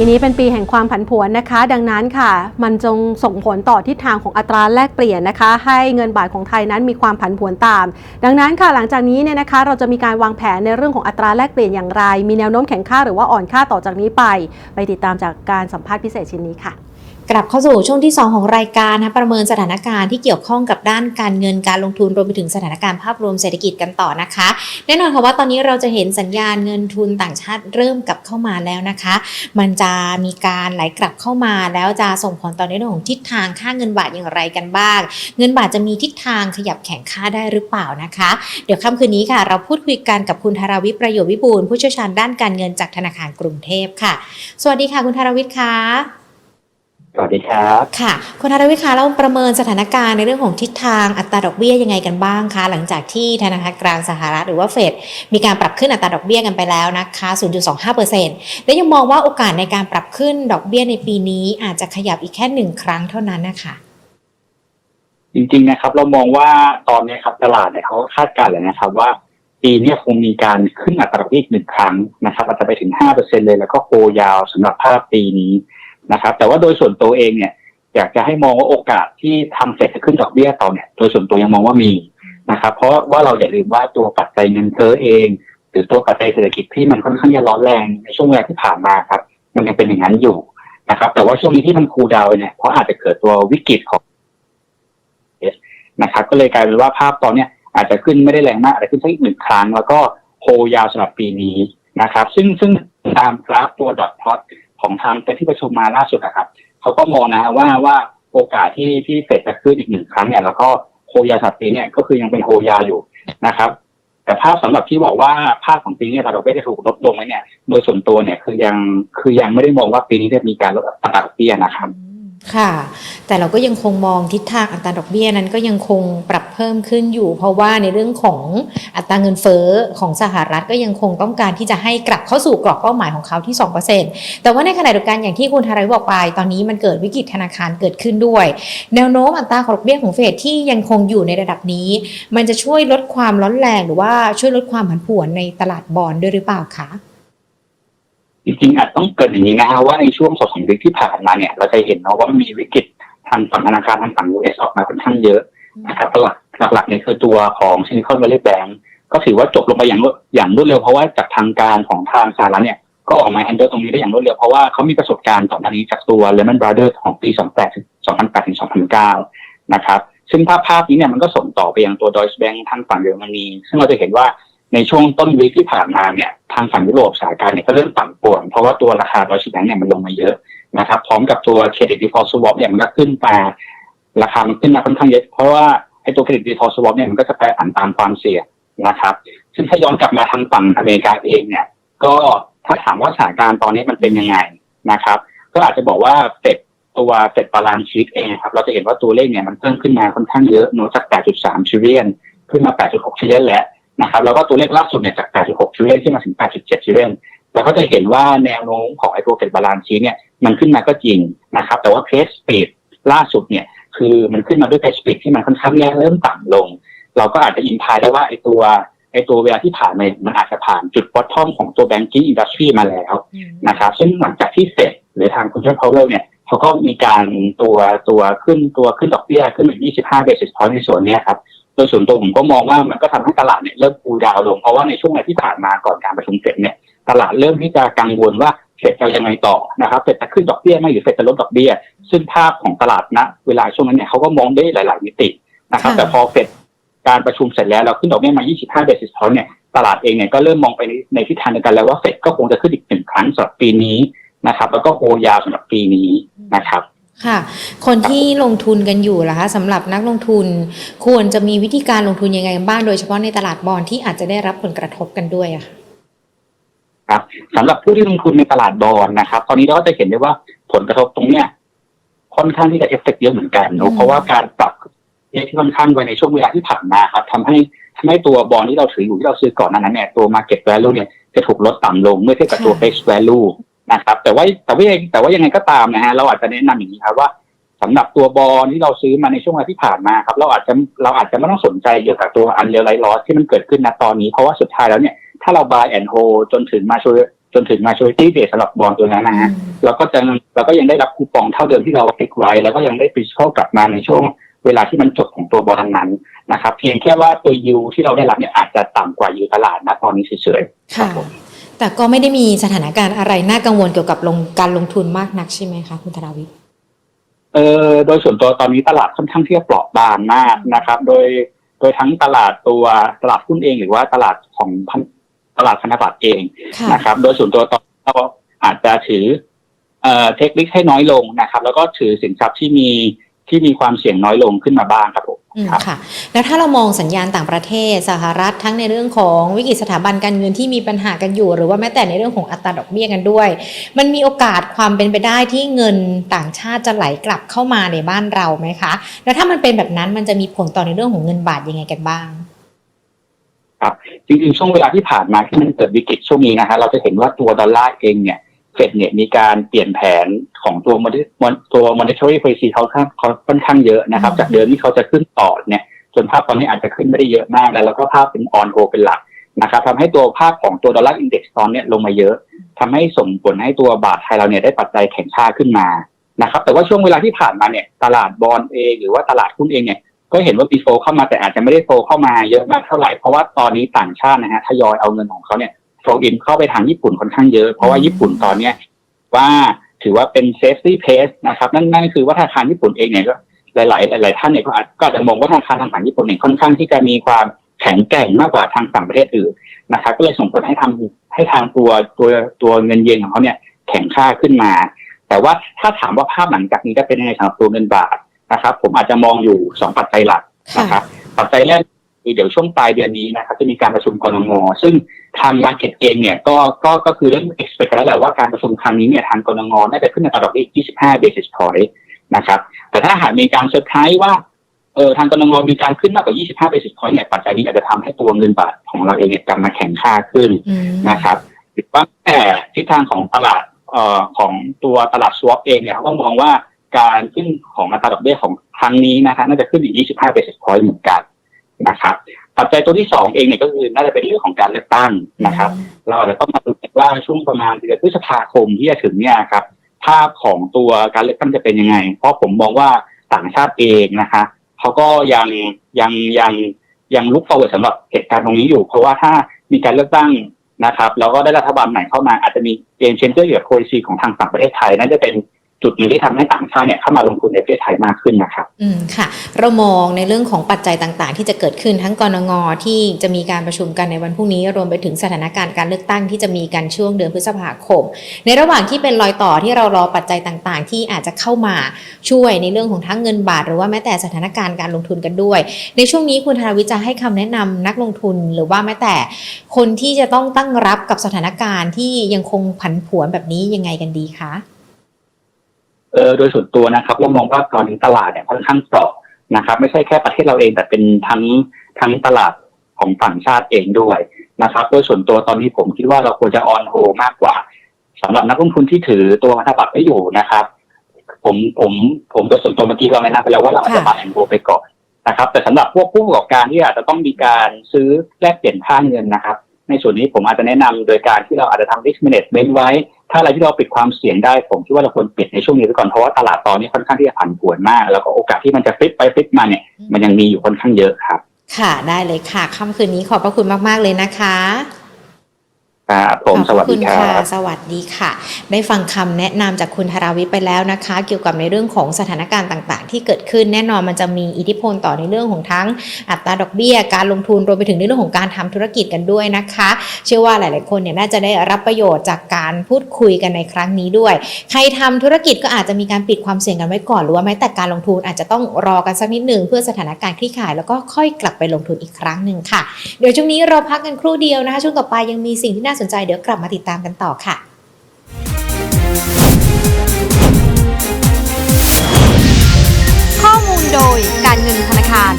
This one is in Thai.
ปีนี้เป็นปีแห่งความผันผวนนะคะ ดังนั้นค่ะ มันจงส่งผลต่อทิศทางของอัตราแลกเปลี่ยนนะคะ ให้เงินบาทของไทยนั้นมีความผันผวนตาม ดังนั้นค่ะหลังจากนี้เนี่ยนะคะเราจะมีการวางแผนในเรื่องของอัตราแลกเปลี่ยนอย่างไร มีแนวโน้มแข็งค่าหรือว่าอ่อนค่าต่อจากนี้ไป ไปติดตามจากการสัมภาษณ์พิเศษชิ้นนี้ค่ะ กลับเข้าสู่ช่วงที่ 2 ของรายการนะประเมินสถานการณ์ที่เกี่ยวข้องกับด้านการเงินการลงทุนรวมไปถึงสถานการณ์ภาพรวมเศรษฐกิจกันต่อนะคะ แน่นอนค่ะว่าตอนนี้เราจะเห็นสัญญาณเงินทุนต่างชาติเริ่มกลับเข้ามาแล้วนะคะ มันจะมีการไหลกลับเข้ามาแล้วจะส่งผลต่อในเรื่องของทิศทางค่าเงินบาทอย่างไรกันบ้าง เงินบาทจะมีทิศทางขยับแข็งค่าได้หรือเปล่านะคะ เดี๋ยวค่ำคืนนี้ค่ะ เราพูดคุยกันกับคุณธาราวิทย์ประโยชน์วิบูลผู้เชี่ยวชาญด้านการเงินจากธนาคารกรุงเทพค่ะ สวัสดีค่ะ คุณธาราวิทย์ค่ะ สวัสดีครับ ค่ะ คุณธารวิทย์คะเราประเมินสถานการณ์ในเรื่องของทิศทางอัตราดอกเบี้ยยังไงกันบ้างคะ หลังจากที่ธนาคารกลางสหรัฐหรือว่าเฟดมีการปรับขึ้นอัตราดอกเบี้ยกันไปแล้วนะคะ 0.25%และยังมองว่าโอกาสในการปรับขึ้นดอกเบี้ยในปีนี้อาจจะขยับอีกแค่หนึ่งครั้งเท่านั้นนะคะจริงๆนะครับ เรามองว่าตอนนี้ครับตลาดเนี่ยเขาก็คาดการณ์เลยนะครับว่าปีเนี้คงมีการขึ้นอัตราดอกเบี้ยอีกหนึ่งครั้งนะครับ อาจจะไปถึงห้าเปอร์เซ็นเลยแล้วก็โคยาวสำหรับภาพปีนี้ นะครับ แต่ว่าโดยส่วนตัวเองเนี่ย อยากจะให้มองว่าโอกาสที่ทางเฟดจะขึ้นดอกเบี้ยต่อเนี่ย โดยส่วนตัวยังมองว่ามีนะครับ เพราะว่าเราอย่าลืมว่าตัวปัจจัยเงินเฟ้อเอง หรือตัวปัจจัยเศรษฐกิจที่มันค่อนข้างจะร้อนแรงในช่วงเวลาที่ผ่านมาครับ มันยังเป็นอย่างนั้นอยู่นะครับ แต่ว่าช่วงนี้ที่มันคูลดาวน์เนี่ยเพราะอาจจะเกิดตัววิกฤตของนะครับ ก็เลยกลายเป็นว่าภาพตอนเนี้ยอาจจะขึ้นไม่ได้แรงมากอาจจะขึ้นสักอีกหนึ่งครั้ง แล้วก็โฮยาวสำหรับปีนี้นะครับ ซึ่งซึ่งตามกราฟตัวดอทพลอต ของทางไปที่ประชุมมาล่าสุดนะครับเขาก็มองนะว่าว่าโอกาสที่ที่เฟดจะขึ้นอีกหนึ่งครั้งเนี่ยแล้วก็โฮยาสัปปีเนี่ยก็คือยังเป็นโฮยาอยู่นะครับแต่ภาพสำหรับที่บอกว่าภาพของปีนี้เราดอกเบี้ยจะถูกลดลงไหมเนี่ยโดยส่วนตัวเนี่ยคือยังคือยังไม่ได้มองว่าปีนี้จะมีการลดอัตราดอกเบี้ยนะครับ ค่ะ แต่เราก็ยังคงมองทิศทางอัตราดอกเบี้ยนั้นก็ยังคงปรับเพิ่มขึ้นอยู่ เพราะว่าในเรื่องของอัตราเงินเฟ้อของสหรัฐก็ยังคงต้องการที่จะให้กลับเข้าสู่กรอบเป้าหมายของเขาที่ 2%แต่ว่าในขณะเดียวกันอย่างที่คุณธาราวิทย์บอกไป ตอนนี้มันเกิดวิกฤตธนาคารเกิดขึ้นด้วย แนวโน้มอัตราดอกเบี้ยของเฟดที่ยังคงอยู่ในระดับนี้ มันจะช่วยลดความร้อนแรงหรือว่าช่วยลดความผันผวนในตลาดบอลด้วยหรือเปล่าคะ จริงๆอาจต้องเกิดอย่างนี้นะฮะว่าในช่วงสองสามเดือนที่ผ่านมาเนี่ย เราจะเห็นเนาะว่ามีวิกฤตทางฝั่งธนาคารทางฝั่ง US ออกมาค่อนข้างเยอะนะครับหลักหลักๆเนี่ยคือตัวของ Silicon Valley Bank ก็ถือว่าจบลงไปอย่างรวดอย่างรวดเร็วเพราะว่าจากทางการของทางสหรัฐเนี่ยก็ออกมาแฮนเดิลตรงนี้ได้อย่างรวดเร็วเพราะว่าเขามีประสบการณ์ก่อนหน้านี้จากตัว Lehman Brothers ของปี 2008 2008ถึง2009 นะครับ ซึ่งภาพภาพนี้เนี่ยมันก็ส่งต่อไปยังตัว Deutsche Bank ทางฝั่งเยอรมนีซึ่งเราจะเห็นว่า ในช่วงต้นวีคที่ผ่านมาเนี่ยทางฝั่งยุโรปสถานการณ์เนี่ยก็เริ่มปั่นป่วน เพราะว่าตัวราคาดอยชิแบงเนี่ยมันลงมาเยอะนะครับพร้อมกับตัวเครดิตดีฟอลต์สวอปเนี่ยมันก็ขึ้นมาราคามันขึ้นมาค่อนข้างเยอะ เพราะว่าไอ้ตัวเครดิตดีฟอลต์สวอปเนี่ยมันก็จะแปรผันตามความเสี่ยงนะครับ ซึ่งถ้าย้อนกลับมาทางฝั่งอเมริกาเองเนี่ย ก็ถ้าถามว่าสถานการณ์ตอนนี้มันเป็นยังไงนะครับ ก็อาจจะบอกว่าเฟดตัวเฟดบาลานซ์ชีตเองครับเราจะเห็นว่าตัวเลขเนี่ยมันเพิ่มขึ้นมาค่อนข้างเยอะโน้จาก 8.3 trillion ขึ้นมา 8.6 trillion แล้ว นะครับแล้วก็ตัวเลขล่าสุดเนี่ยจาก 8.6 trillion ขึ้นมาถึง 8.7 trillion เราก็จะเห็นว่าแนวโน้มของไอ้ตัวเฟดบาลานซ์ชีเนี่ยมันขึ้นมาก็จริงนะครับ แต่ว่าเพสปีดล่าสุดเนี่ยคือมันขึ้นมาด้วยเพสปีดที่มันค่อนข้างแย่เริ่มต่ำลง เราก็อาจจะอินทายได้ว่าไอ้ตัวไอ้ตัวเวลาที่ผ่านมามันอาจจะผ่านจุด bottom ของตัว banking industry มาแล้วนะครับซึ่งหลังจากที่เฟดหรือทางคุณชอร์พาวเวลเนี่ยเขาก็มีการตัวตัวขึ้นตัวขึ้นดอกเบี้ยขึ้นมา25 basis point ในส่วนนี้ครับ ดยส่วนตัวผมก็มองว่ามันก็ทำให้ตลาดเนี่ยเริ่มคูลดาวลงเพราะว่าในช่วงเวลาที่ผ่านมาก่อนการประชุมเฟดเนี่ยตลาดเริ่มที่จะกังวลว่าเฟดจะยังไงต่อนะครับเฟดจะขึ้นดอกเบี้ยไหมหรือเฟดจะลดดอกเบี้ย ซึ่งภาพของตลาดณเวลาช่วงนั้นเนี่ยเขาก็มองได้หลาย ๆ มิตินะครับ แต่พอเฟดการประชุมเสร็จแล้วเราขึ้นดอกเบี้ยมา 25 basis point เนี่ยตลาดเองเนี่ยก็เริ่มมองไปในทิศทางเดียวกันแล้วว่าเฟดก็คงจะขึ้นอีกหนึ่งครั้งสำหรับปีนี้นะครับ แล้วก็โฮยาวสำหรับปีนี้นะครับ ค่ะ คนที่ลงทุนกันอยู่ล่ะคะสำหรับนักลงทุนควรจะมีวิธีการลงทุนยังไงกันบ้างโดยเฉพาะในตลาดบอลที่อาจจะได้รับผลกระทบกันด้วยอะค่ะครับสำหรับผู้ที่ลงทุนในตลาดบอลนะครับ ตอนนี้เราก็จะเห็นได้ว่าผลกระทบตรงเนี้ยค่อนข้างที่จะเอฟเฟกต์เยอะเหมือนกันอืเนอะมเพราะว่าการปรับที่ค่อนข้างไวในช่วงเวลาที่ผ่านมาครับทำให้ทำให้ตัวบอลที่เราถืออยู่ที่เราซื้อก่อนหนานั้นเนี่ยตัว market value เนี่ยจะถูกลดต่ำลงเมื่อเทียบกับตัว face value นะครับ แต่ว่าแต่ว่ายังแต่ว่ายังไงก็ตามนะฮะเราอาจจะแนะนำอย่างนี้ครับว่าสำหรับตัวบอลที่เราซื้อมาในช่วงเวลาที่ผ่านมาครับ เราอาจจะเราอาจจะไม่ต้องสนใจเกี่ยวกับตัวอันเรียลไลท์ลอสที่มันเกิดขึ้นณตอนนี้ เพราะว่าสุดท้ายแล้วเนี่ยถ้าเรา buy and hold จนถึงมาชวยจนถึง maturity date สำหรับบอลตัวนั้นนะฮะเราก็จะเราก็ยังได้รับคูปองเท่าเดิมที่เราคลิกไว้ แล้วก็ยังได้ principal กลับมาในช่วงเวลาที่มันจบของตัวบอลนั้นนะครับ เพียงแค่ว่าตัวยูที่เราได้รับเนี่ยอาจจะต่ำกว่ายูตลาดนะตอนนี้เฉยๆครับผม แต่ก็ไม่ได้มีสถานการณ์อะไรน่ากังวลเกี่ยวกับลงการลงทุนมากนักใช่ไหมคะคุณธราวิทย์เออโดยส่วนตัวตอนนี้ตลาดค่อนข้างที่จะเปราะบางมากนะครับ โดยโดยทั้งตลาดตัวตลาดหุ้นเองหรือว่าตลาดของพันตลาดพันธบัตรเองค่ะนะครับ โดยส่วนตัวตอนเราอาจจะถือเอ่อเทคนิคให้น้อยลงนะครับ แล้วก็ถือสินทรัพย์ที่มีที่มีความเสี่ยงน้อยลงขึ้นมาบ้างครับผมอืม ครับค่ะ แล้วถ้าเรามองสัญญาณต่างประเทศสหรัฐทั้งในเรื่องของวิกฤตสถาบันการเงินที่มีปัญหากันอยู่ หรือว่าแม้แต่ในเรื่องของอัตราดอกเบี้ยกันด้วย มันมีโอกาสความเป็นไปได้ที่เงินต่างชาติจะไหลกลับเข้ามาในบ้านเราไหมคะ แล้วถ้ามันเป็นแบบนั้นมันจะมีผลต่อในเรื่องของเงินบาทยังไงกันบ้างจริงๆช่วงเวลาที่ผ่านมาที่มันเกิดวิกฤตช่วงนี้นะฮะเราจะเห็นว่าตัวดอลลาร์เองเนี่ย เฟดเนี่ยมีการเปลี่ยนแผนของตัว monetary ตัว monetary policy เขาค่อนเขาค่อนข้างเยอะนะครับอืมจากเดิมที่เขาจะขึ้นต่อเนี่ยจนภาพตอนนี้อาจจะขึ้นไม่ได้เยอะมากแล้วแล้วก็ภาพเป็น on hold เป็นหลักนะครับทำให้ตัวภาพของตัวดอลลาร์อินเด็กซ์ตอนเนี้ยลงมาเยอะทำให้ส่งผลให้ตัวบาทไทยเราเนี่ยได้ปัจจัยแข็งค่าขึ้นมานะครับ แต่ว่าช่วงเวลาที่ผ่านมาเนี่ยตลาดบอลเองหรือว่าตลาดหุ้นเองเนี่ยก็เห็นว่ามีโฟลเข้ามาแต่อาจจะไม่ได้โฟลเข้ามาเยอะมากเท่าไหร่เพราะว่าตอนนี้ต่างชาตินะฮะทยอยเอาเงินของเขาเนี่ย โฟลอินเข้าไปทางญี่ปุ่นค่อนข้างเยอะ เพราะว่าญี่ปุ่นตอนเนี้ยว่าถือว่าเป็นเซฟตี้เพสนะครับนั่นนั่นคือว่าธนาคารญี่ปุ่นเองเนี่ยก็หลายๆหลายๆท่านเนี่ยก็อาจก็อาจจะมองว่าธนาคารทางฝั่งญี่ปุ่นเนี่ยค่อนข้างที่จะมีความแข็งแกร่งมากกว่าทางต่างประเทศอื่นนะครับ ก็เลยส่งผลให้ทำให้ทางตัวตัวตัวเงินเยนของเขาเนี่ยแข็งค่าขึ้นมา แต่ว่าถ้าถามว่าภาพหลังจากนี้จะเป็นยังไงสำหรับตัวเงินบาทนะครับ ผมอาจจะมองอยู่สองปัจจัยหลักค่ะนะครับปัจจัยแรก คือเดี๋ยวช่วงปลายเดือนนี้นะครับจะมีการประชุมกรงงซึ่งทางมาร์เก็ตเองเนี่ยก็ก็ก็คือเรื่อง expect กันแล้วแหละว่าการประชุมครั้งนี้เนี่ยทางกรงงน่าจะขึ้นอัตราดอกเบี้ย25 basis point นะครับแต่ถ้าหากมีการเซอร์ไพรส์ว่าเออทางกรงงมีการขึ้นมากกว่า 25 basis point เนี่ยปัจจัยนี้อาจจะทำให้ตัวเงินบาทของเราเองเนี่ยกลับมาแข็งค่าขึ้นอืมนะครับหรือว่าแต่ทิศทางของตลาดเอ่อของตัวตลาด swap เองเนี่ยเขาก็มองว่าการขึ้นของอัตราดอกเบี้ยของครั้งนี้นะคะน่าจะขึ้นอีก 25 basis point เหมือนกัน นะครับปัจจัยตัวที่สองเองเนี่ยก็คือน่าจะเป็นเรื่องของการเลือกตั้งนะครับ เราอาจจะต้องมาดูกันว่าช่วงประมาณเดือนพฤษภาคมที่จะถึงเนี่ยครับภาพของตัวการเลือกตั้งจะเป็นยังไง เพราะผมมองว่าต่างชาติเองนะคะเขาก็ยังยังยังยังลุก forward สำหรับเหตุการณ์ตรงนี้อยู่ เพราะว่าถ้ามีการเลือกตั้งนะครับแล้วก็ได้รัฐบาลใหม่เข้ามาอาจจะมีเกมเชนเจอร์เกี่ยวกับโพลิซีของทางฝั่งประเทศไทยน่าจะเป็น จุดหนึ่งที่ทำให้ต่างชาติเนี่ยเข้ามาลงทุนในประเทศไทยมากขึ้นนะครับ อืมค่ะ เรามองในเรื่องของปัจจัยต่างๆ ที่จะเกิดขึ้นทั้งกรงงที่จะมีการประชุมกันในวันพรุ่งนี้ รวมไปถึงสถานการณ์การเลือกตั้งที่จะมีกันช่วงเดือนพฤษภาคม ในระหว่างที่เป็นรอยต่อที่เรารอปัจจัยต่างๆ ที่อาจจะเข้ามาช่วยในเรื่องของทั้งเงินบาท หรือว่าแม้แต่สถานการณ์การลงทุนกันด้วย ในช่วงนี้คุณธราวิทย์จะให้คำแนะนำนักลงทุนหรือว่าแม้แต่ คนที่จะต้องตั้งรับกับสถานการณ์ที่ยังคงผันผวนแบบนี้ยังไงกันดีคะ ออโดยส่วนตัวนะครับเรามองว่าตอนนี้ตลาดเนี่ยค่อนข้างเปราะนะครับ ไม่ใช่แค่ประเทศเราเอง แต่เป็นทั้งทั้งตลาดของฝั่งชาติเองด้วยนะครับ โดยส่วนตัวตอนนี้ผมคิดว่าเราควรจะออนโฮมากกว่าสำหรับนักลงทุนที่ถือตัวพันธบัตรไว้อยู่นะครับ ผมผมผมโดยส่วนตัวเมื่อกี้เราแนะนำไปแล้วว่าเราอาจจะบายแอนโฮไปก่อนนะครับ แต่สำหรับพวกผู้ประกอบการที่อาจจะต้องมีการซื้อแลกเปลี่ยนค่าเงินนะครับ ในส่วนนี้ผมอาจจะแนะนำโดยการที่เราอาจจะทำ risk management ไว้ ถ้าอะไรที่เราปิดความเสี่ยงได้ ผมคิดว่าเราควรปิดในช่วงนี้ไปก่อนเพราะว่าตลาดตอนนี้ค่อนข้างที่จะผันผวนมาก แล้วก็โอกาสที่มันจะฟลิปไปฟลิปมาเนี่ยมันยังมีอยู่ค่อนข้างเยอะครับ ค่ะได้เลยค่ะค่ำคืนนี้ขอบพระคุณมาก ๆ เลยนะคะ ครับผมขสอบพวัสระคุดีณครัค่ะบสวัสดีค่ะ ได้ฟังคำแนะนำจากคุณธราวิทย์ไปแล้วนะคะ เกี่ยวกับในเรื่องของสถานการณ์ต่าง ๆ ที่เกิดขึ้นแน่นอนมันจะมีอิทธิพลต่อในเรื่องของทั้งอัตราดอกเบี้ย การลงทุนรวมไปถึงในเรื่องของการทำธุรกิจกันด้วยนะคะ เชื่อว่าหลาย ๆ คนเนี่ยน่าจะได้รับประโยชน์จากการพูดคุยกันในครั้งนี้ด้วย ใครทำธุรกิจก็อาจจะมีการปิดความเสี่ยงกันไว้ก่อนหรือว่าแม้แต่การลงทุนอาจจะต้องรอกันสักนิดหนึ่งเพื่อสถานการณ์คลี่คลายแล้วก็ค่อยกลับไปลงทุนอีกครั้งหนึ่งค่ะ เดี๋ยวช่วงนี้เราพักกันครู่เดียวนะคะช่วงต่อไปยังมีสิ่งที่น่าสนใจเดี๋ยวกลับมาติดตามกันต่อค่ะข้อมูลโดยการเงินธนาคาร